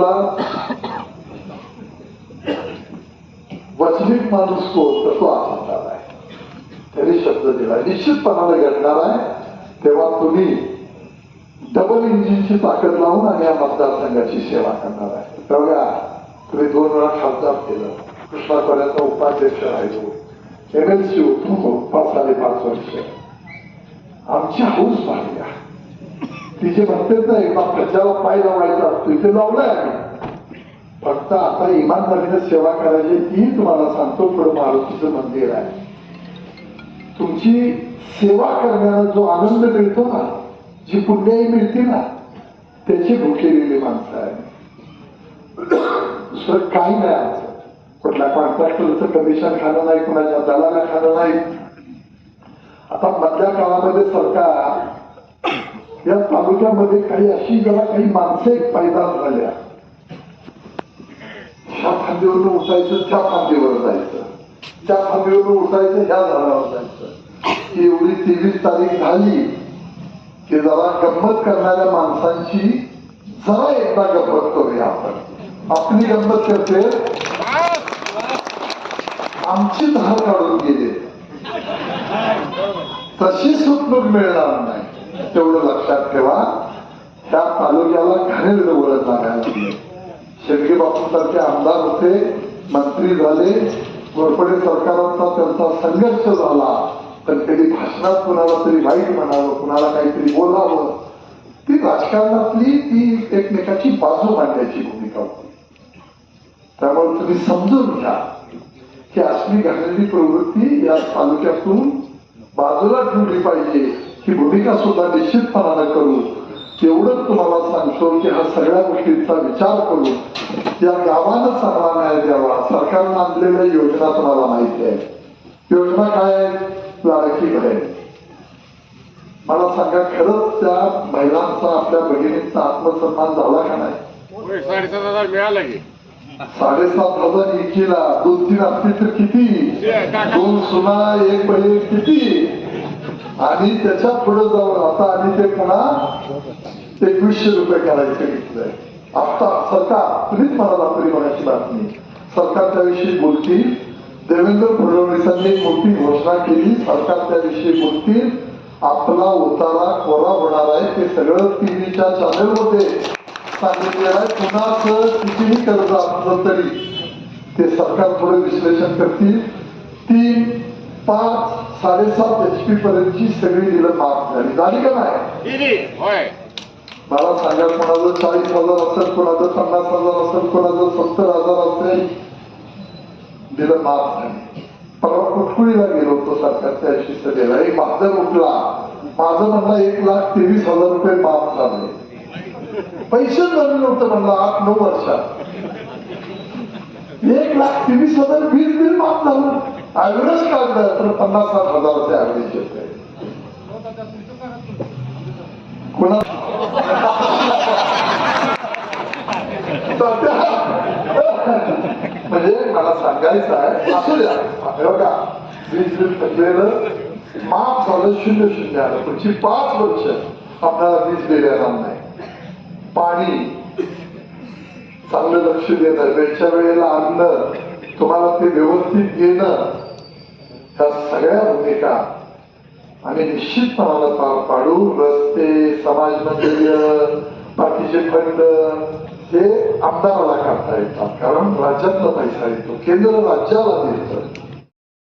आपला वचनिक माणूस तो आहे. त्यांनी शब्द दिला. निश्चितपणाने घडणार आहे. तेव्हा तुम्ही डबल इंजिनची ताकद लावून आणि या मतदारसंघाची सेवा करणार आहे. बघा तुम्ही दोन वेळा खासदार केलं. कृष्णापर्यंत उपाध्यक्ष राहिलो. एमएलसी एल पाच साडेपाच वर्ष. आमची हाऊस पाहिजे तिचे जे म्हणते प्रजाला पाय लावायचा असतो इथे लावलाय आम्ही. फक्त आता इमानदारीने सेवा करायची ती तुम्हाला सांगतो पुढे मारुतीचं मंदिर आहे. तुमची सेवा करण्याला जो आनंद मिळतो ना जी पुण्याही मिळते ना त्याची भुकेलेली माणसं आहे दुसरं काही नाही आमचं. कुठल्या कॉन्ट्रॅक्टरचं कमिशन खाणं नाही कुणाच्या दलाला खाणं नाही. आता मधल्या काळामध्ये सरकार या तालुक्यामध्ये काही अशी जरा काही माणसं एक पैदा झाल्या. ह्या फांदीवर उठायचं त्या फांदीवर जायचं. त्या फांदीवर उठायचं ह्या झाडावर जायचं. एवढी तेवीस तारीख झाली की जरा गंमत करणाऱ्या माणसांची जरा एकदा गंमत करूया आपण. आपली गंमत करते? आमची धार काढून गेले. तशी सुटणूक मिळणार नाही. तेवढं लक्षात ठेवा. त्या तालुक्याला घाणेरडं ओळख लागायला लागली शेडगे बापू सारखे आमदार होते मंत्री झाले घोरपडे सरकारांचा त्यांचा संघर्ष झाला. पण त्यांनी भाषणात कुणाला तरी वाईट म्हणावं कुणाला काहीतरी बोलावं. ती राजकारणातली ती एकमेकाची बाजू मांडण्याची भूमिका होती. त्यामुळे तुम्ही समजून घ्या की असली घाणेरडी प्रवृत्ती या तालुक्यातून बाजूला ठेवली पाहिजे. ही भूमिका सुद्धा निश्चितपणानं करू. तेवढंच तुम्हाला सांगतो की हा सगळ्या गोष्टींचा विचार करून या गावानं चांगला न्याय द्यावा. सरकारनं आणलेल्या योजना तुम्हाला माहिती आहे. योजना काय आहेत लाडकी बहीण. मला सांगा खरंच त्या महिलांचा आपल्या भगिनींचा आत्मसन्मान झाला का नाही? साडेसात हजार मिळाला की. साडेसात हजार एकीला दोन तीन असतील तर किती? दोन सुना एक बहीण किती? आणि त्याच्या पुढे जाऊन आता आणि ते पुन्हा एकवीसशे रुपये करायचे घेतलंय. आता सरकार तुम्हीच मला रात्री बघायची बातमी. सरकार त्याविषयी बोलतील. देवेंद्र फडणवीसांनी एक मोठी घोषणा केली. सरकार त्याविषयी बोलतील. आपला उतारा कोरा होणार आहे ते सगळं टीव्हीच्या चॅनलमध्ये सांगितलेलं आहे. कुणाचं कितीही कर्ज असलं तरी ते सरकार थोडं विश्लेषण करतील. तीन पाच साडेसात एच पी पर्यंतची सगळी बिलं माफ झाली. झाली का नाही? मला सांगा कोणाचं चाळीस हजार असेल कोणाचं पन्नास हजार असेल कोणाचं सत्तर हजार असेल दिलं माफ झाली. परवा कुटकुळीला गेलो होतो सरकारच्या अशी सभेला एक बाजार उठला माझं म्हणलं एक लाख तेवीस हजार रुपये माफ झाले. पैसे झाले नव्हतं म्हणलं आठ नऊ वर्षात. एक लाख तेवीस हजार वीस बिल माफ झालं. ऍव्हरेज काढलं तर पन्नास साठ हजाराचे ऍव्हरेज येते कोणा म्हणजे मला सांगायचं आहे असू द्या. बघा वीज बिल थकलेलं माफ झालं शून्य शून्य आलं. पुढची पाच वर्ष आपल्याला वीज बिल येणार नाही. पाणी चांगलं लक्ष देणं वेळच्या वेळेला अन्न तुम्हाला ते व्यवस्थित घेणं ह्या सगळ्या भूमिका आणि निश्चितपणाला पार पाडू. रस्ते समाज मंदिर बाकीचे फंड हे आमदाराला काढता येतात. कारण राज्यातला पैसा येतो केंद्र राज्याला देतं.